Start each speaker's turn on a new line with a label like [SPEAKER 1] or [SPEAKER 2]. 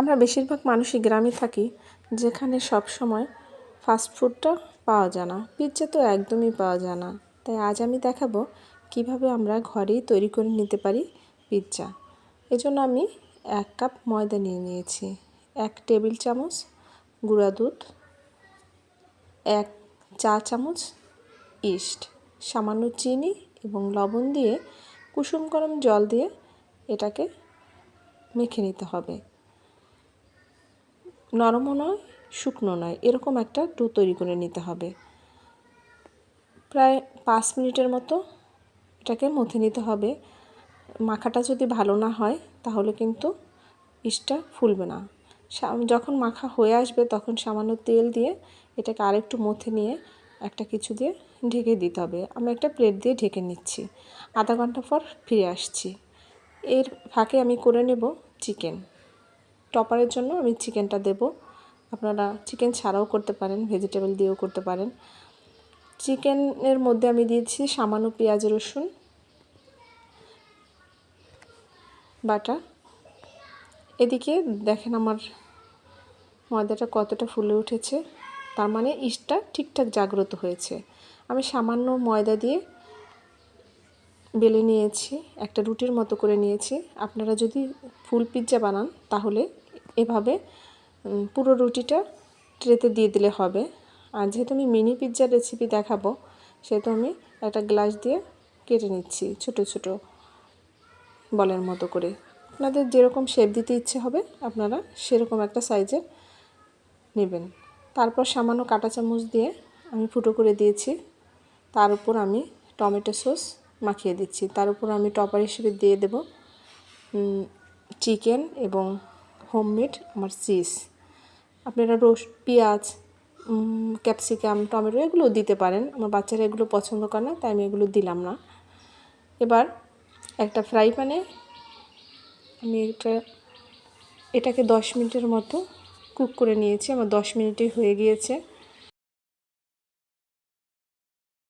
[SPEAKER 1] আমরা বেশিরভাগ মানুষই গ্রামে থাকি, যেখানে সব সময় ফাস্ট ফুডটা পাওয়া যায় না। পিৎজা তো একদমই পাওয়া যায় না। তাই আজ আমি দেখাবো কীভাবে আমরা ঘরেই তৈরি করে নিতে পারি পিৎজা এজন্য আমি এক কাপ ময়দা নিয়ে নিয়েছি, এক টেবিল চামচ গুঁড়া দুধ, এক চা চামচ ইস্ট সামান্য চিনি এবং লবণ দিয়ে কুসুম গরম জল দিয়ে এটাকে মেখে নিতে হবে। নরমও নয়, শুকনো নয়। এরকম একটা ডো তৈরি করে নিতে হবে। প্রায় পাঁচ মিনিটের মতো এটাকে মথে নিতে হবে। মাখাটা যদি ভালো না হয়, তাহলে কিন্তু ইস্টটা ফুলবে না। যখন মাখা হয়ে আসবে, তখন সামান্য তেল দিয়ে এটাকে আরেকটু মথে নিয়ে একটা কিছু দিয়ে ঢেকে দিতে হবে। আমি একটা প্লেট দিয়ে ঢেকে নিচ্ছি। আধা ঘণ্টা পর ফিরে আসছি। এর ফাঁকে আমি করে নেব চিকেন। টপারের জন্য আমি চিকেনটা দেব। আপনারা চিকেন ছাড়াও করতে পারেন, ভেজিটেবল দিয়েও করতে পারেন। চিকেনের মধ্যে আমি দিয়েছি সামান্য পেঁয়াজ, রসুন, বাটা। এদিকে দেখেন আমার ময়দাটা কতটা ফুলে উঠেছে। তার মানে ইস্টটা ঠিকঠাক জাগ্রত হয়েছে। আমি সামান্য ময়দা দিয়ে বেলে নিয়েছি, একটা রুটির মতো করে নিয়েছি। আপনারা যদি ফুল পিৎজা বানান তাহলে এভাবে পুরো রুটিটা ট্রেতে দিয়ে দিলে হবে। আর যেহেতু আমি মিনি পিৎজার রেসিপি দেখাবো, সেহেতু আমি একটা গ্লাস দিয়ে কেটে নিচ্ছি ছোট ছোট বলের মতো করে। আপনাদের যেরকম শেপ দিতে ইচ্ছে হবে, আপনারা সেরকম একটা সাইজের নেবেন। তারপর সামান্য কাঁটা চামচ দিয়ে আমি ফুটো করে দিয়েছি। তার উপর আমি টমেটো সস মাখিয়ে দিচ্ছি। তার উপর আমি টপার হিসেবে দিয়ে দেব চিকেন এবং হোমমেড, আমার চিজ আপনারা রস পেঁয়াজ ক্যাপসিকাম, টমেটো এগুলো দিতে পারেন। আমার বাচ্চারা এগুলো পছন্দ করে না, তাই আমি এগুলো দিলাম না। এবার একটা ফ্রাই প্যানে আমি এটা এটাকে দশ মিনিটের মতো কুক করে নিয়েছি। আমার দশ মিনিটই হয়ে গিয়েছে।